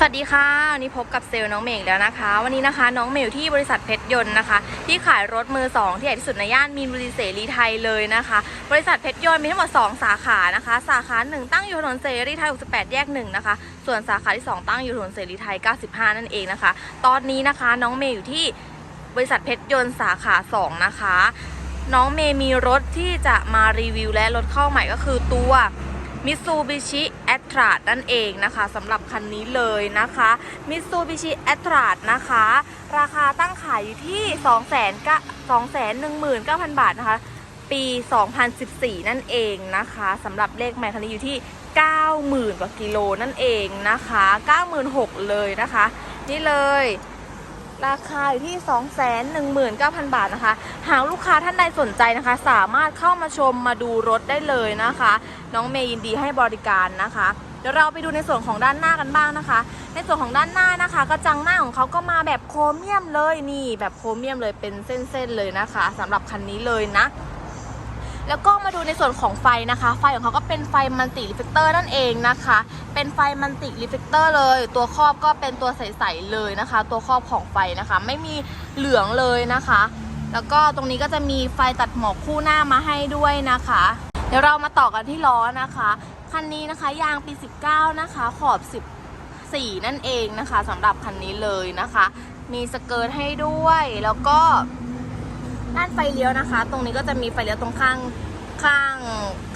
สวัสดีค่ะวันนี้พบกับเซลล์น้องเมย์แล้วนะคะ วันนี้นะคะน้องเมย์อยู่ที่บริษัทเพชรยนต์นะคะ ที่ขายรถมือสองที่ใหญ่ที่สุดในย่านมีนบุรีเสรีไทยเลยนะคะ บริษัทเพชรยนต์มีทั้งหมด 2 สาขานะคะ สาขาหนึ่งตั้งอยู่ถนนเสรีไทย 68 แยกหนึ่งนะคะ ส่วนสาขาที่ 2 ตั้งอยู่ถนนเสรีไทย 95 นั่นเองนะคะ ตอนนี้นะคะน้องเมย์อยู่ที่บริษัทเพชรยนต์สาขา 2 นะคะ น้องเมย์มีรถที่จะมารีวิวและรถเข้าใหม่ก็คือตัว Mitsubishi a t r a นั่นเองนะคะสำหรับคันนี้เลยนะคะ Mitsubishi a t r a นะคะ ราคาตั้งขายอยู่ที่219,000บาทนะคะ ปี 2014 นั่นเองนะคะสำหรับเลขใหม่คันนี้อยู่ที่ 90,000 กว่ากิโลนั่นเองนะคะ 96,000 เลยนะคะ นี่เลย ราคาอยู่ที่ 219,000 บาทนะคะ หากลูกค้าท่านใดสนใจนะคะ สามารถเข้ามาชมมาดูรถได้เลยนะคะ น้องเมย์ยินดีให้บริการนะคะ เดี๋ยวเราไปดูในส่วนของด้านหน้ากันบ้างนะคะ ในส่วนของด้านหน้านะคะ กระจังหน้าของเขาก็มาแบบโครเมียมเลยนี่ แบบโครเมียมเลยเป็นเส้นๆเลยนะคะสำหรับคันนี้เลยนะ แล้วก็มาดูในส่วนของไฟนะคะ ไฟของเขาก็เป็นไฟมัลติรีเฟกเตอร์นั่นเองนะคะ เป็นไฟมัลติรีเฟกเตอร์เลย ตัวครอบก็เป็นตัวใสๆเลยนะคะ ตัวครอบของไฟนะคะ ไม่มีเหลืองเลยนะคะ แล้วก็ตรงนี้ก็จะมีไฟตัดหมอกคู่หน้ามาให้ด้วยนะคะ เดี๋ยวเรามาต่อกันที่ล้อนะคะคันนี้นะคะยางปี 19 นะคะ ขอบ 14 นั่นเองนะคะสำหรับคันนี้เลยนะคะ มีสเกิร์ตให้ด้วยแล้วก็ ด้านไฟเลี้ยวนะคะ ตรงนี้ก็จะมีไฟเลี้ยวตรงข้างข้าง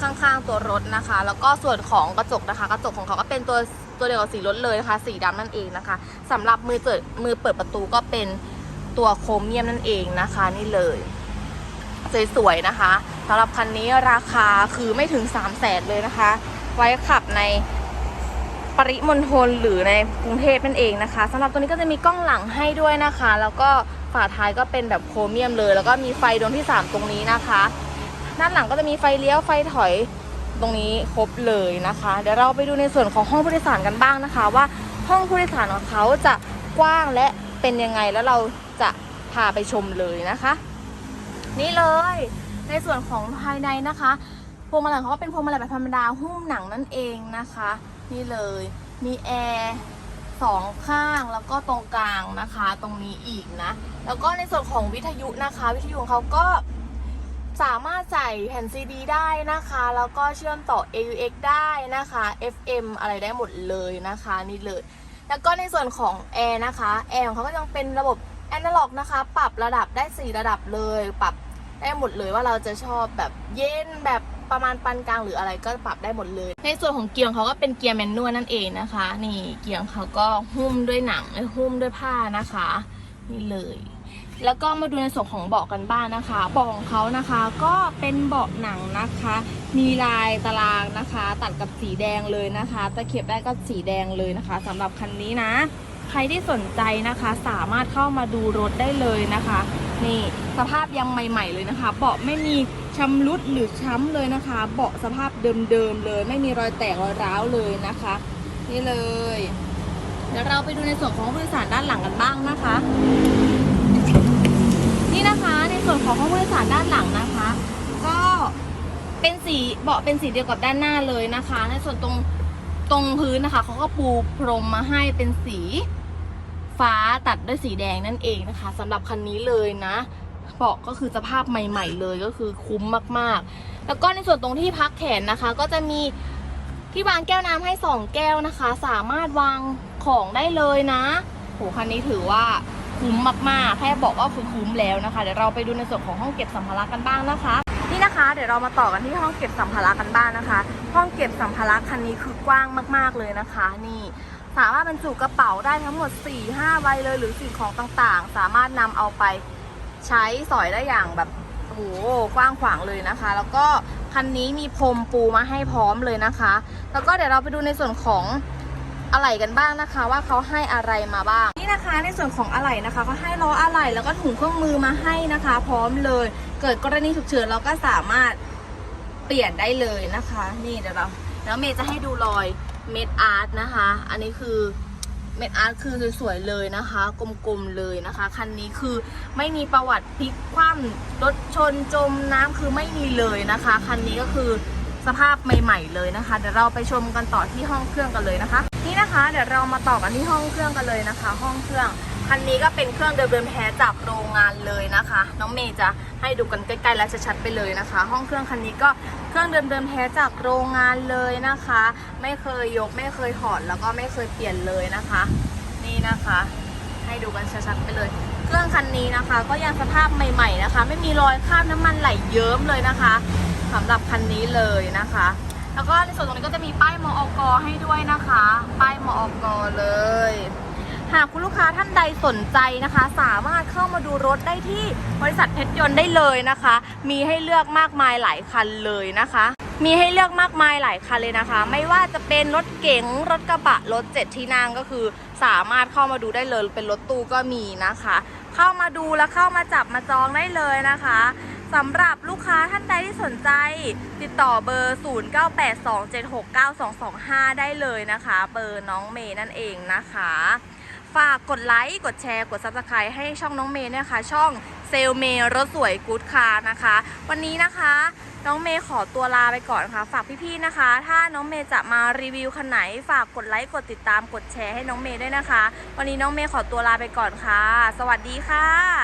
ข้างข้างตัวรถนะคะ แล้วก็ส่วนของกระจกนะคะ กระจกของเขาก็เป็นตัวตัวเดียวกับสีรถเลยนะคะสีดำนั่นเองนะคะสำหรับมือเปิดมือเปิดประตูก็เป็นตัวโครเมียมนั่นเองนะคะ นี่เลยสวยๆนะคะสำหรับคันนี้ราคาคือไม่ถึง3 0 0แสนเลยนะคะ ไว้ขับในปริมณฑลหรือในกรุงเทพนั่นเองนะคะสำหรับตัวนี้ก็จะมีกล้องหลังให้ด้วยนะคะ แล้วก็ ฝาท้ายก็เป็นแบบโครเมียมเลย แล้วก็มีไฟดวงที่ 3 ตรงนี้นะคะ ด้านหลังก็จะมีไฟเลี้ยวไฟถอยตรงนี้ครบเลยนะคะ เดี๋ยวเราไปดูในส่วนของห้องผู้โดยสารกันบ้างนะคะ ว่าห้องผู้โดยสารของเขาจะกว้างและเป็นยังไงแล้วเราจะพาไปชมเลยนะคะ นี่เลยในส่วนของภายในนะคะพวงมาลัยของเขาก็เป็นพวงมาลัยแบบธรรมดาหุ้มหนังนั่นเองนะคะ นี่เลยมีแอร์ สองข้างแล้วก็ตรงกลางนะคะ ตรงนี้อีกนะ แล้วก็ในส่วนของวิทยุนะคะ วิทยุของเขาก็สามารถใส่แผ่นซีดีได้นะคะ แล้วก็เชื่อมต่อ AUX ได้นะคะ FM อะไรได้หมดเลยนะคะนี่เลย แล้วก็ในส่วนของแอร์นะคะแอร์ของเขาก็ยังเป็นระบบแอนาล็อกนะคะ ปรับระดับได้ 4 ระดับเลย ปรับได้หมดเลยว่าเราจะชอบแบบเย็นแบบ ประมาณปานกลางหรืออะไรก็ปรับได้หมดเลย ในส่วนของเกียร์ของเขาก็เป็นเกียร์แมนนวลนั่นเองนะคะ นี่เกียร์ของเขาก็หุ้มด้วยหนังหุ้มด้วยผ้านะคะ นี่เลย แล้วก็มาดูในส่วนของเบาะกันบ้างนะคะเบาะของเขานะคะก็เป็นเบาะหนังนะคะ มีลายตารางนะคะ ตัดกับสีแดงเลยนะคะตะเข็บได้ก็สีแดงเลยนะคะสำหรับคันนี้นะใครที่สนใจนะคะสามารถเข้ามาดูรถได้เลยนะคะ นี่สภาพยังใหม่ ๆ เลยนะคะ เบาะไม่มี ชำรุดหรือช้ำเลยนะคะ เบาะสภาพเดิมๆเลย ไม่มีรอยแตกรอยร้าวเลยนะคะ นี่เลย เดี๋ยวเราไปดูในส่วนของผู้โดยสารด้านหลังกันบ้างนะคะ นี่นะคะในส่วนของห้องผู้โดยสารด้านหลังนะคะ ก็เป็นสีเบาะเป็นสีเดียวกับด้านหน้าเลยนะคะ ในส่วนตรงตรงพื้นนะคะเขาก็ปูพรมมาให้เป็นสีฟ้าตัดด้วยสีแดงนั่นเองนะคะสำหรับคันนี้เลยนะ เบาะก็คือสภาพใหม่ ๆ เลยก็คือคุ้มมากๆ แล้วก็ในส่วนตรงที่พักแขนนะคะ ก็จะมีที่วางแก้วน้ำให้สองแก้วนะคะ สามารถวางของได้เลยนะโหคันนี้ถือว่าคุ้มมากๆ แค่บอกว่าคือคุ้มแล้วนะคะ เดี๋ยวเราไปดูในส่วนของห้องเก็บสัมภาระกันบ้างนะคะ นี่นะคะ เดี๋ยวเรามาต่อกันที่ห้องเก็บสัมภาระกันบ้างนะคะ ห้องเก็บสัมภาระคันนี้คือกว้างมาก ๆเลยนะคะ นี่สามารถบรรจุกระเป๋าได้ทั้งหมด 4-5 ใบเลยหรือสิ่งของต่างๆ สามารถนำเอาไป ใช้สอยได้อย่างแบบโอ้โหกว้างขวางเลยนะคะ แล้วก็คันนี้มีพรมปูมาให้พร้อมเลยนะคะ แล้วก็เดี๋ยวเราไปดูในส่วนของอะไหล่กันบ้างนะคะ ว่าเขาให้อะไรมาบ้างนี่นะคะ ในส่วนของอะไหล่นะคะเขาให้ล้ออะไหล่แล้วก็ถุงเครื่องมือมาให้นะคะ พร้อมเลย เกิดกรณีฉุกเฉินเราก็สามารถเปลี่ยนได้เลยนะคะ นี่เดี๋ยวเราแล้วเมย์จะให้ดูรอยเม็ดอาร์ตนะคะ อันนี้คือ เม็ดอาร์ตคือสวยๆเลยนะคะ กลมๆเลยนะคะ คันนี้คือไม่มีประวัติพลิกคว่ำรถชนจมน้ำคือไม่มีเลยนะคะ คันนี้ก็คือสภาพใหม่ ๆ เลยนะคะ เดี๋ยวเราไปชมกันต่อที่ห้องเครื่องกันเลยนะคะ นี่นะคะเดี๋ยวเรามาต่อกันที่ห้องเครื่องกันเลยนะคะ ห้องเครื่องคันนี้ก็เป็นเครื่องเดิมๆแท้จากโรงงานเลยนะคะ น้องเมย์จะให้ดูกันใกล้ๆและชัดๆไปเลยนะคะ ห้องเครื่องคันนี้ก็ เครื่องเดิมๆแท้จากโรงงานเลยนะคะ ไม่เคยยกไม่เคยถอดแล้วก็ไม่เคยเปลี่ยนเลยนะคะ นี่นะคะ ให้ดูกันชัดๆไปเลย เครื่องคันนี้นะคะ ก็ยังสภาพใหม่ ๆนะคะ ไม่มีรอยคราบน้ำมันไหลเยิ้มเลยนะคะสำหรับคันนี้เลยนะคะ แล้วก็ในส่วนตรงนี้ก็จะมีป้ายมอกให้ด้วยนะคะ ป้ายมอกเลย หากคุณลูกค้าท่านใดสนใจนะคะ สามารถเข้ามาดูรถได้ที่บริษัทเพชรยนต์ได้เลยนะคะ มีให้เลือกมากมายหลายคันเลยนะคะ มีให้เลือกมากมายหลายคันเลยนะคะ ไม่ว่าจะเป็นรถเก๋งรถกระบะรถเจ็ดที่นั่งก็คือ สามารถเข้ามาดูได้เลยเป็นรถตู้ก็มีนะคะ เข้ามาดูแล้วเข้ามาจับมาจองได้เลยนะคะสำหรับลูกค้าท่านใดที่สนใจ ติดต่อเบอร์ 0982769225 ได้เลยนะคะ เบอร์น้องเมย์นั่นเองนะคะ ฝากกดไลค์ กดแชร์ กด Subscribe ให้ช่องน้องเมย์เนี่ยค่ะช่องเซลเมย์รถสวยกู๊ดคาร์นะคะ วันนี้นะคะ น้องเมย์ขอตัวลาไปก่อนค่ะ ฝากพี่ๆนะคะ ถ้าน้องเมย์จะมารีวิวคันไหน ฝากกดไลค์ กดติดตาม กดแชร์ให้น้องเมย์ด้วยนะคะ วันนี้น้องเมย์ขอตัวลาไปก่อนค่ะ สวัสดีค่ะ